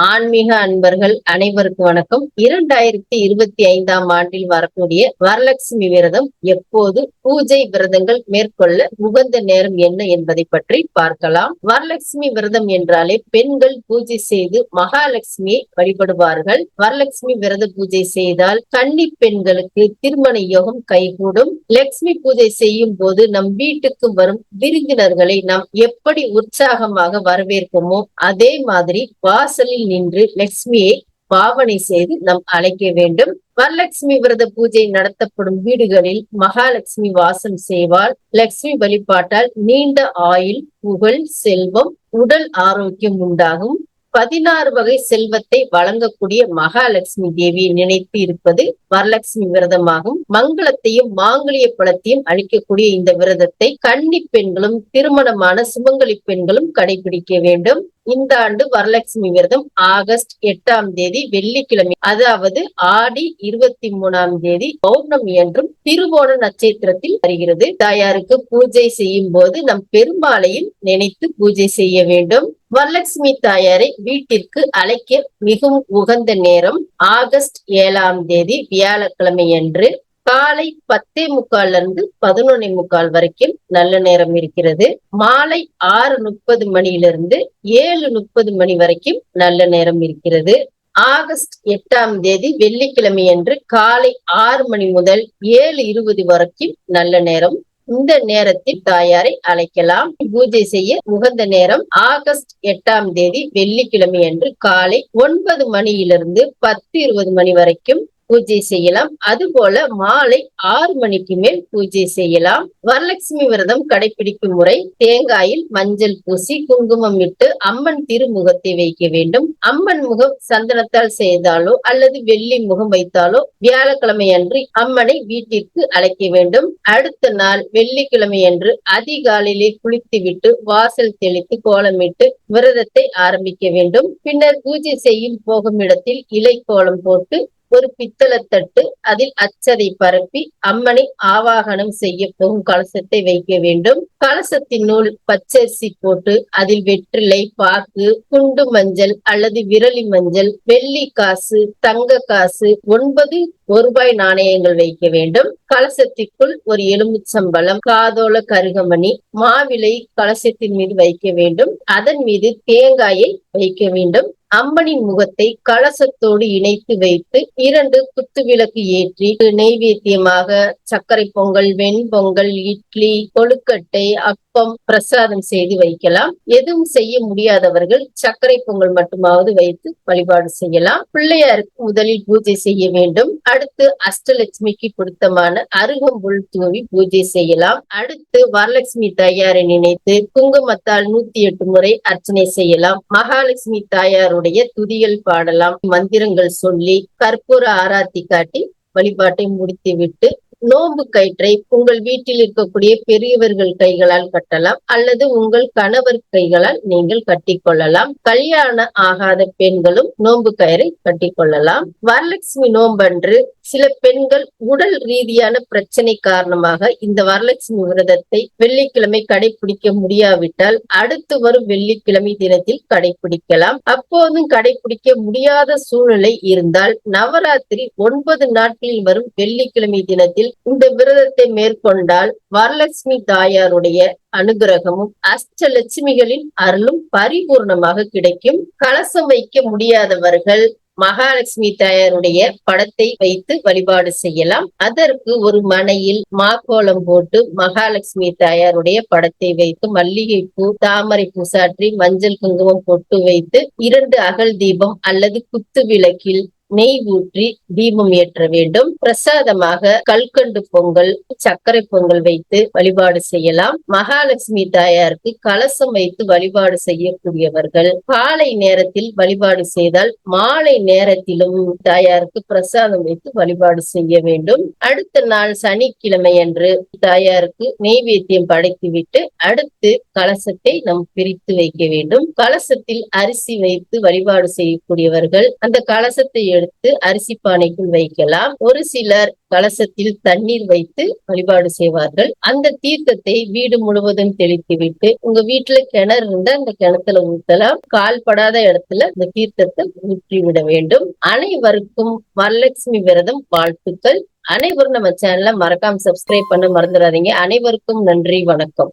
ஆன்மீக அன்பர்கள் அனைவருக்கும் வணக்கம். இரண்டாயிரத்தி இருபத்தி ஐந்தாம் ஆண்டில் வரக்கூடிய வரலட்சுமி விரதம் எப்போது பூஜை விரதங்கள் மேற்கொள்ள உகந்த நேரம் என்ன என்பதை பற்றி பார்க்கலாம். வரலட்சுமி விரதம் என்றாலே பெண்கள் பூஜை செய்து மகாலட்சுமியை வழிபடுவார்கள். வரலட்சுமி விரத பூஜை செய்தால் கன்னி பெண்களுக்கு திருமண யோகம் கைகூடும். லட்சுமி பூஜை செய்யும் போது நம் வீட்டுக்கு வரும் விருந்தினர்களை நாம் எப்படி உற்சாகமாக வரவேற்போமோ அதே மாதிரி வாசலில் நின்று லட்சுமியை பாவனை செய்து நாம் அழைக்க வேண்டும். வரலட்சுமி விரத பூஜை நடத்தப்படும் வீடுகளில் மகாலட்சுமி வாசம் செய்வால் லட்சுமி வழிபாட்டால் நீண்ட ஆயுள் புகழ் செல்வம் உடல் ஆரோக்கியம் உண்டாகும். பதினாறு வகை செல்வத்தை வழங்கக்கூடிய மகாலட்சுமி தேவியை நினைத்து இருப்பது வரலட்சுமி விரதமாகும். மங்களத்தையும் மாங்கலிய பழத்தையும் அளிக்கக்கூடிய இந்த விரதத்தை கன்னி பெண்களும் திருமணமான சுமங்கலி பெண்களும் கடைபிடிக்க வேண்டும். இந்த ஆண்டு வரலட்சுமி விரதம் ஆகஸ்ட் எட்டாம் தேதி வெள்ளிக்கிழமை அதாவது ஆடி இருபத்தி மூணாம் தேதி பௌர்ணமி என்றும் திருவோண நட்சத்திரத்தில் வருகிறது. தாயாருக்கு பூஜை செய்யும் போது நம் பெருமாளையும் நினைத்து பூஜை செய்ய வேண்டும். வரலட்சுமி தாயாரை வீட்டிற்கு அழைக்க மிகவும் உகந்த நேரம் ஆகஸ்ட் ஏழாம் தேதி வியாழக்கிழமை அன்று காலை பத்தே முக்கால்ல இருந்து பதினொன்னே முக்கால் வரைக்கும் நல்ல நேரம் இருக்கிறது. மாலை ஆறு முப்பது மணியிலிருந்து ஏழு முப்பது மணி வரைக்கும் நல்ல நேரம் இருக்கிறது. ஆகஸ்ட் எட்டாம் தேதி வெள்ளிக்கிழமை அன்று காலை ஆறு மணி முதல் ஏழு இருபது வரைக்கும் நல்ல நேரம் இந்த நேரத்தில் தாயாரை அழைக்கலாம். பூஜை செய்ய உகந்த நேரம் ஆகஸ்ட் எட்டாம் தேதி வெள்ளிக்கிழமை அன்று காலை ஒன்பது மணியிலிருந்து பத்து இருபது மணி வரைக்கும் பூஜை செய்யலாம். அது போல மாலை ஆறு மணிக்கு மேல் பூஜை செய்யலாம். வரலட்சுமி விரதம் கடைபிடிக்கும் முறை தேங்காயில் மஞ்சள் பூசி குங்குமம் இட்டு அம்மன் திருமுகத்தை வைக்க வேண்டும். அம்மன் முகம் சந்தனத்தால் செய்தாலோ அல்லது வெள்ளி முகம் வைத்தாலோ வியாழக்கிழமை அன்று அம்மனை வீட்டிற்கு அழைக்க வேண்டும். அடுத்த நாள் வெள்ளிக்கிழமை அன்று அதிகாலையிலே குளித்துவிட்டு வாசல் தெளித்து கோலமிட்டு விரதத்தை ஆரம்பிக்க வேண்டும். பின்னர் பூஜை செய்யும் போகும் இடத்தில் இலை கோலம் போட்டு ஒரு பித்தளத்தட்டு அதில் அச்சதை பரப்பி அம்மனை ஆவாகனம் செய்ய போகும் கலசத்தை வைக்க வேண்டும். கலசத்தின் நூல் பச்சரிசி போட்டு அதில் வெற்றிலை பாக்கு குண்டு மஞ்சள் அல்லது விரலி மஞ்சள் வெள்ளி காசு தங்க காசு ஒன்பது ஒரு ரூபாய் நாணயங்கள் வைக்க வேண்டும். கலசத்திற்குள் ஒரு எலும்புச்சம்பளம் காதோல கருகமணி மாவிலை கலசத்தின் மீது வைக்க வேண்டும். அதன் மீது தேங்காயை வைக்க வேண்டும். அம்மனின் முகத்தை கலசத்தோடு இணைத்து வைத்து இரண்டு குத்து விளக்கு ஏற்றி நெய்வேத்தியமாக சர்க்கரை பொங்கல் வெண்பொங்கல் இட்லி கொழுக்கட்டை அப்பம் பிரசாதம் செய்து வைக்கலாம். எதுவும் செய்ய முடியாதவர்கள் சர்க்கரை பொங்கல் மட்டுமாவது வைத்து வழிபாடு செய்யலாம். பிள்ளையாருக்கு முதலில் பூஜை செய்ய வேண்டும். அடுத்து அஷ்டலட்சுமிக்கு பொருத்தமான அருகம்புல் தூவி பூஜை செய்யலாம். அடுத்து வரலட்சுமி தாயாரை நினைத்து குங்குமத்தால் நூத்தி எட்டு முறை அர்ச்சனை செய்யலாம். மகாலட்சுமி தாயாருடைய துதிகள் பாடலாம் மந்திரங்கள் சொல்லி கற்பூர ஆராத்தி காட்டி வழிபாட்டை முடித்து விட்டு நோன்பு கயிற்றை உங்கள் வீட்டில் இருக்கக்கூடிய பெரியவர்கள் கைகளால் கட்டலாம் அல்லது உங்கள் கணவர் கைகளால் நீங்கள் கட்டிக்கொள்ளலாம். கல்யாணம் ஆகாத பெண்களும் நோன்பு கயிறை கட்டிக்கொள்ளலாம். வரலட்சுமி நோன்பன்று சில பெண்கள் உடல் ரீதியான பிரச்சனை காரணமாக இந்த வரலட்சுமி விரதத்தை வெள்ளிக்கிழமை கடைபிடிக்க முடியாவிட்டால் அடுத்து வரும் வெள்ளிக்கிழமை தினத்தில் கடைபிடிக்கலாம். அப்போதும் கடைபிடிக்க முடியாத சூழ்நிலை இருந்தால் நவராத்திரி ஒன்பது நாட்களில் வரும் வெள்ளிக்கிழமை தினத்தில் இந்த விரதத்தை மேற்கொண்டால் வரலட்சுமி தாயாருடைய அனுகிரகமும் அஷ்டலட்சுமிகளின் அருளும் பரிபூர்ணமாக கிடைக்கும். கலசம் வைக்க முடியாதவர்கள் மகாலட்சுமி தாயாருடைய படத்தை வைத்து வழிபாடு செய்யலாம். அதற்கு ஒரு மனையில் மாக்கோலம் போட்டு மகாலட்சுமி தாயாருடைய படத்தை வைத்து மல்லிகை பூ தாமரை பூ சாற்றி மஞ்சள் குங்குமம் பொட்டு வைத்து இரண்டு அகல் தீபம் அல்லது குத்து விளக்கில் நெய் ஊற்றி தீபம் ஏற்ற வேண்டும். பிரசாதமாக கல்கண்டு பொங்கல் சர்க்கரை பொங்கல் வைத்து வழிபாடு செய்யலாம். மகாலட்சுமி தாயாருக்கு கலசம் வைத்து வழிபாடு செய்யக்கூடியவர்கள் காலை நேரத்தில் வழிபாடு செய்தால் மாலை நேரத்திலும் தாயாருக்கு பிரசாதம் வைத்து வழிபாடு செய்ய வேண்டும். அடுத்த நாள் சனிக்கிழமை அன்று தாயாருக்கு நெய்வேத்தியம் படைத்துவிட்டு அடுத்து கலசத்தை நாம் பிரித்து வைக்க வேண்டும். கலசத்தில் அரிசி வைத்து வழிபாடு செய்யக்கூடியவர்கள் அந்த கலசத்தை எடுத்து அரிசி பானைக்குள் வைக்கலாம். ஒரு சிலர் கலசத்தில் தண்ணீர் வைத்து வழிபாடு செய்வார்கள். அந்த தீர்த்தத்தை வீடு முழுவதும் தெளித்து விட்டு உங்க வீட்டுல கிணறு இருந்தா அந்த கிணத்துல ஊத்தலாம். கால் படாத இடத்துல இந்த தீர்த்தத்தை ஊற்றி விட வேண்டும். அனைவருக்கும் வரலட்சுமி விரதம் வாழ்த்துக்கள். அனைவரும் நம்ம சேனலை மறக்காம சப்ஸ்கிரைப் பண்ண மறந்துடாதீங்க. அனைவருக்கும் நன்றி வணக்கம்.